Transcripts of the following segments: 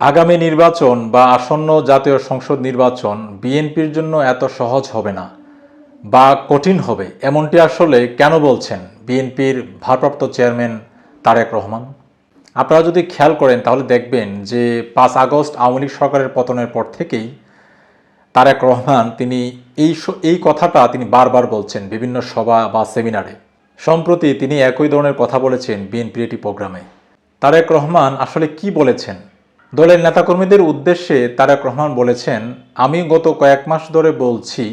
আগামী নির্বাচন বা আসন্ন জাতীয় সংসদ নির্বাচন বিএনপির জন্য এত সহজ হবে না বা কঠিন হবে, এমনটি আসলে কেন বলছেন বিএনপির ভারপ্রাপ্ত চেয়ারম্যান তারেক রহমান? আপনারা যদি খেয়াল করেন, তাহলে দেখবেন যে পাঁচ আগস্ট আওয়ামী লীগ সরকারের পতনের পর থেকেই তারেক রহমান তিনি এই এই কথাটা তিনি বারবার বলছেন বিভিন্ন সভা বা সেমিনারে। সম্প্রতি তিনি একই ধরনের কথা বলেছেন বিএনপির একটি প্রোগ্রামে। তারেক রহমান আসলে কি বলেছেন? দলের নেতাকর্মীদের উদ্দেশ্যে তারেক রহমান বলেছেন, আমি গত কয়েক মাস ধরে বলছি,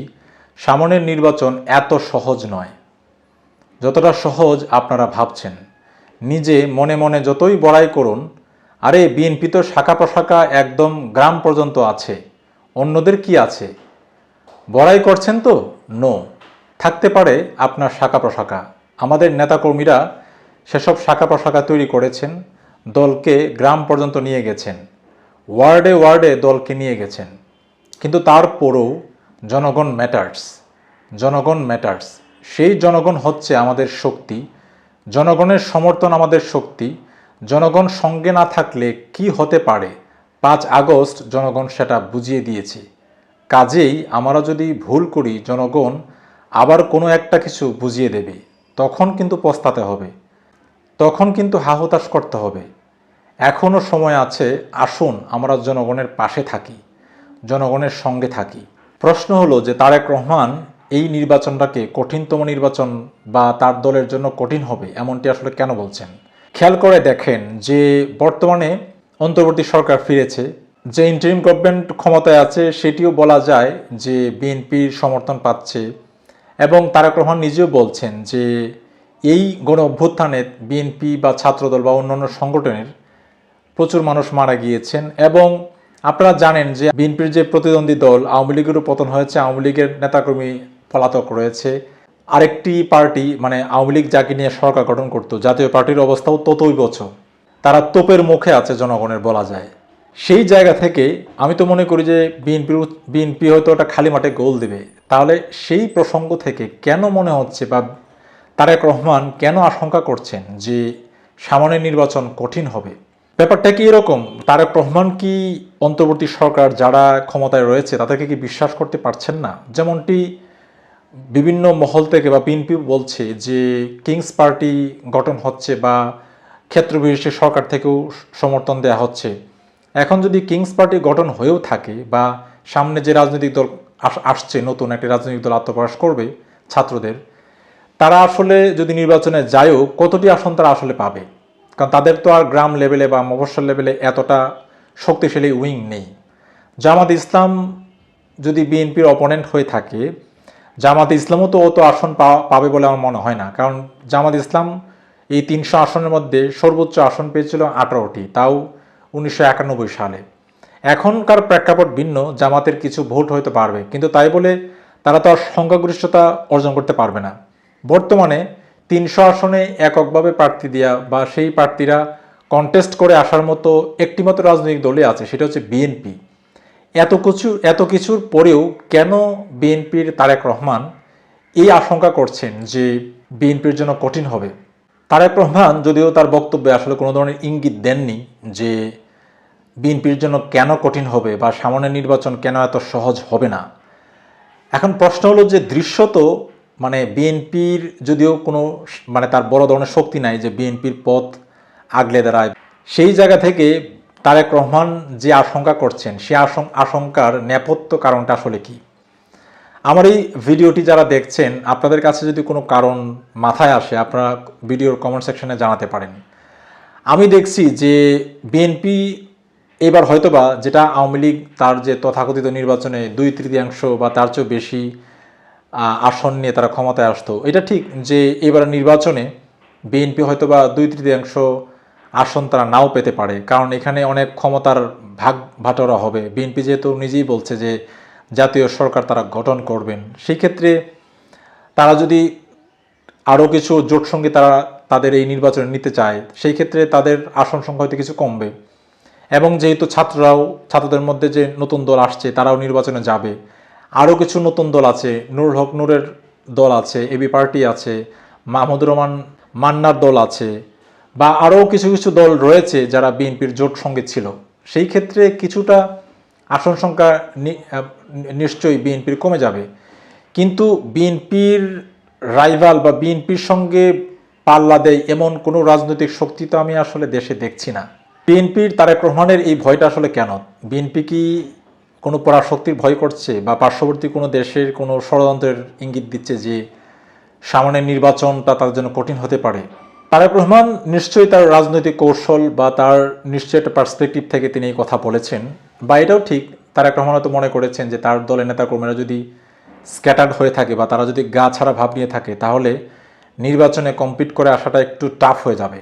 সামনের নির্বাচন এত সহজ নয়। যতটা সহজ আপনারা ভাবছেন। নিজে মনে মনে যতই বড়াই করুন, আরে বিএনপি তো শাখা প্রশাখা একদম গ্রাম পর্যন্ত আছে, অন্যদের কি আছে? বড়াই করছেন তো? নো। থাকতে পারে আপনার শাখা প্রশাখা। আমাদের নেতাকর্মীরা সেসব শাখা প্রশাখা তৈরি করেছেন দলকে গ্রাম পর্যন্ত নিয়ে গেছেন। ওয়ার্ডে ওয়ার্ডে দলকে নিয়ে গেছেন। কিন্তু তারপরও জনগণ ম্যাটার্স জনগণ ম্যাটার্স। সেই জনগণ হচ্ছে আমাদের শক্তি, জনগণের সমর্থন আমাদের শক্তি। জনগণ সঙ্গে না থাকলে কি হতে পারে? পাঁচ আগস্ট জনগণ সেটা বুঝিয়ে দিয়েছে। কাজেই আমরা যদি ভুল করি, জনগণ আবার কোনো একটা কিছু বুঝিয়ে দেবে। তখন কিন্তু পস্তাতে হবে। তখন কিন্তু হাহতাশ করতে হবে। এখনও সময় আছে, আসুন আমরা জনগণের পাশে থাকি, জনগণের সঙ্গে থাকি। প্রশ্ন হলো যে তারেক রহমান এই নির্বাচনটাকে কঠিনতম নির্বাচন বা তার দলের জন্য কঠিন হবে, এমনটি আসলে কেন বলছেন? খেয়াল করে দেখেন যে বর্তমানে অন্তর্বর্তী সরকার ফিরেছে, যে ইন্টারিম গভর্নমেন্ট ক্ষমতায় আছে সেটিও বলা যায় যে বিএনপির সমর্থন পাচ্ছে এবং তারেক রহমান নিজেও বলছেন যে এই গণ অভ্যুত্থানে বিএনপি বা ছাত্রদল বা অন্যান্য সংগঠনের প্রচুর মানুষ মারা গিয়েছেন এবং আপনারা জানেন যে বিএনপির যে প্রতিদ্বন্দ্বী দল আওয়ামী লীগেরও পতন হয়েছে, আওয়ামী লীগের নেতাকর্মী পলাতক রয়েছে। আরেকটি পার্টি মানে আওয়ামী লীগ যাকে নিয়ে সরকার গঠন করত, জাতীয় পার্টির অবস্থাও ততই বছর তারা তোপের মুখে আছে জনগণের বলা যায়। সেই জায়গা থেকে আমি তো মনে করি যে বিএনপির বিএনপি হয়তো ওটা খালি মাঠে গোল দেবে। তাহলে সেই প্রসঙ্গ থেকে কেন মনে হচ্ছে বা তারেক রহমান কেন আশঙ্কা করছেন যে সামনের নির্বাচন কঠিন হবে? ব্যাপারটা কি এরকম? তারেক রহমান কি অন্তর্বর্তী সরকার যারা ক্ষমতায় রয়েছে, তাদেরকে কি বিশ্বাস করতে পারছেন না? যেমনটি বিভিন্ন মহল থেকে বা বিএনপি বলছে যে কিংস পার্টি গঠন হচ্ছে বা ক্ষেত্র বিশেষে সরকার থেকেও সমর্থন দেওয়া হচ্ছে। এখন যদি কিংস পার্টি গঠন হয়েও থাকে বা সামনে যে রাজনৈতিক দল আস- আসছে, নতুন একটি রাজনৈতিক দল আত্মপ্রকাশ করবে ছাত্রদের তারা আসলে যদি নির্বাচনে যায়ও, কতটি আসন তারা আসলে পাবে? কারণ তাদের তো আর গ্রাম লেভেলে বা মফস্বল লেভেলে এতটা শক্তিশালী উইং নেই। জামাত ইসলাম যদি বিএনপির অপোনেন্ট হয়ে থাকে, জামাত ইসলামও তো অত আসন পাবে বলে আমার মনে হয় না। কারণ জামাত ইসলাম এই তিনশো আসনের মধ্যে সর্বোচ্চ আসন পেয়েছিল আঠারোটি, তাও উনিশশো একানব্বই সালে। এখনকার প্রেক্ষাপট ভিন্ন, জামাতের কিছু ভোট হয়তো পারবে কিন্তু তাই বলে তারা তো আর সংখ্যাগরিষ্ঠতা অর্জন করতে পারবে না। বর্তমানে তিনশো আসনে এককভাবে প্রার্থী দেওয়া বা সেই প্রার্থীরা কন্টেস্ট করে আসার মতো একটিমাত্র রাজনৈতিক দলে আছে, সেটা হচ্ছে বিএনপি এত কিছু, এত কিছুর পরেও কেন বিএনপির তারেক রহমান এই আশঙ্কা করছেন যে বিএনপির জন্য কঠিন হবে? তারেক রহমান যদিও তার বক্তব্যে আসলে কোনো ধরনের ইঙ্গিত দেননি যে বিএনপির জন্য কেন কঠিন হবে বা সামনের নির্বাচন কেন এত সহজ হবে না। এখন প্রশ্ন হলো যে দৃশ্যত মানে বিএনপির যদিও কোনো মানে তার বড় ধরনের শক্তি নাই যে বিএনপির পথ আগলে দাঁড়ায়। সেই জায়গা থেকে তারেক রহমান যে আশঙ্কা করছেন, সে আশং- আশঙ্কার নেপথ্য কারণটা আসলে কি? আমার এই ভিডিওটি যারা দেখছেন, আপনাদের কাছে যদি কোনো কারণ মাথায় আসে, আপনারা ভিডিওর কমেন্ট সেকশনে জানাতে পারেন। আমি দেখছি যে বিএনপি এবার হয়তোবা যেটা আওয়ামী লীগ তার যে তথাকথিত নির্বাচনে দুই তৃতীয়াংশ বা তার চেয়েও বেশি আসন নিয়ে তারা ক্ষমতায় আসতো। এটা ঠিক যে এবার নির্বাচনে বিএনপি হয়তো বা দুই তৃতীয়াংশ আসন তারা নাও পেতে পারে, কারণ এখানে অনেক ক্ষমতার ভাগ ভাটরা হবে। বিএনপি যেহেতু নিজেই বলছে যে জাতীয় সরকার তারা গঠন করবেন সেই ক্ষেত্রে তারা যদি আরও কিছু জোট সঙ্গে তারা তাদের এই নির্বাচনে নিতে চায় সেই ক্ষেত্রে তাদের আসন সংখ্যা হয়তো কিছু কমবে। এবং যেহেতু ছাত্ররাও, ছাত্রদের মধ্যে যে নতুন দল আসছে, তারাও নির্বাচনে যাবে। আরও কিছু নতুন দল আছে, নুরুল হক নূরের দল আছে এবি পার্টি আছে, মাহমুদুর রহমান মান্নার দল আছে, বা আরও কিছু কিছু দল রয়েছে যারা বিএনপির জোট সঙ্গে ছিল। সেই ক্ষেত্রে কিছুটা আসন সংখ্যা নিশ্চয়ই বিএনপির কমে যাবে। কিন্তু বিএনপির রাইভাল বা বিএনপির সঙ্গে পাল্লা দেয় এমন কোনো রাজনৈতিক শক্তি তো আমি আসলে দেশে দেখছি না। বিএনপির তারেক রহমানের এই ভয়টা আসলে কেন? বিএনপি কি কোনো পরাশক্তির ভয় করছে বা পার্শ্ববর্তী কোনো দেশের কোনো ষড়যন্ত্রের ইঙ্গিত দিচ্ছে যে সামনের নির্বাচনটা তার জন্য কঠিন হতে পারে। তারেক রহমান নিশ্চয়ই তার রাজনৈতিক কৌশল বা তার নিশ্চয়ই একটা পার্সপেক্টিভ থেকে তিনি এই কথা বলেছেন বা এটাও ঠিক, তারেক রহমান তো মনে করেছেন যে তার দলের নেতাকর্মীরা যদি স্ক্যাটার্ড হয়ে থাকে বা তারা যদি গা ছাড়া ভাব নিয়ে থাকে, তাহলে নির্বাচনে কম্পিট করে আসাটা একটু টাফ হয়ে যাবে।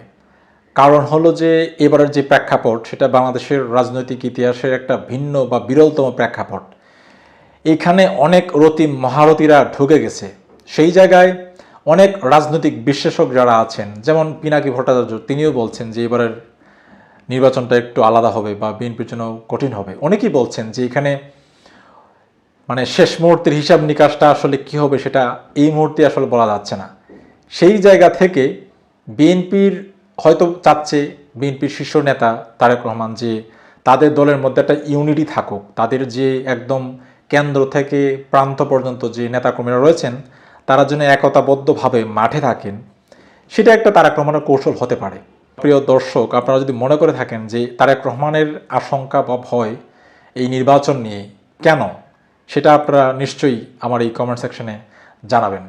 কারণ হলো যে এবারের যে প্রেক্ষাপট, সেটা বাংলাদেশের রাজনৈতিক ইতিহাসের একটা ভিন্ন বা বিরলতম প্রেক্ষাপট। এখানে অনেক রতি মহারথীরা ঢুকে গেছে। সেই জায়গায় অনেক রাজনৈতিক বিশ্লেষক যারা আছেন, যেমন পিনাকি ভট্টাচার্য, তিনিও বলছেন যে এবারের নির্বাচনটা একটু আলাদা হবে বা বিএনপির জন্য কঠিন হবে। অনেকেই বলছেন যে এখানে মানে শেষ মুহূর্তের হিসাব নিকাশটা আসলে কি হবে সেটা এই মুহূর্তে আসলে বলা যাচ্ছে না। সেই জায়গা থেকে বিএনপির হয়তো চাচ্ছে বিএনপির শীর্ষ নেতা তারেক রহমান যে তাদের দলের মধ্যে একটা ইউনিটি থাকুক, তাদের যে একদম কেন্দ্র থেকে প্রান্ত পর্যন্ত যে নেতাকর্মীরা রয়েছেন, তারা যেন একতাবদ্ধভাবে মাঠে থাকেন, সেটা একটা তারেক রহমানের কৌশল হতে পারে। প্রিয় দর্শক, আপনারা যদি মনে করে থাকেন যে তারেক রহমানের আশঙ্কা বা ভয় এই নির্বাচন নিয়ে কেন, সেটা আপনারা নিশ্চয়ই আমার এই কমেন্ট সেকশনে জানাবেন।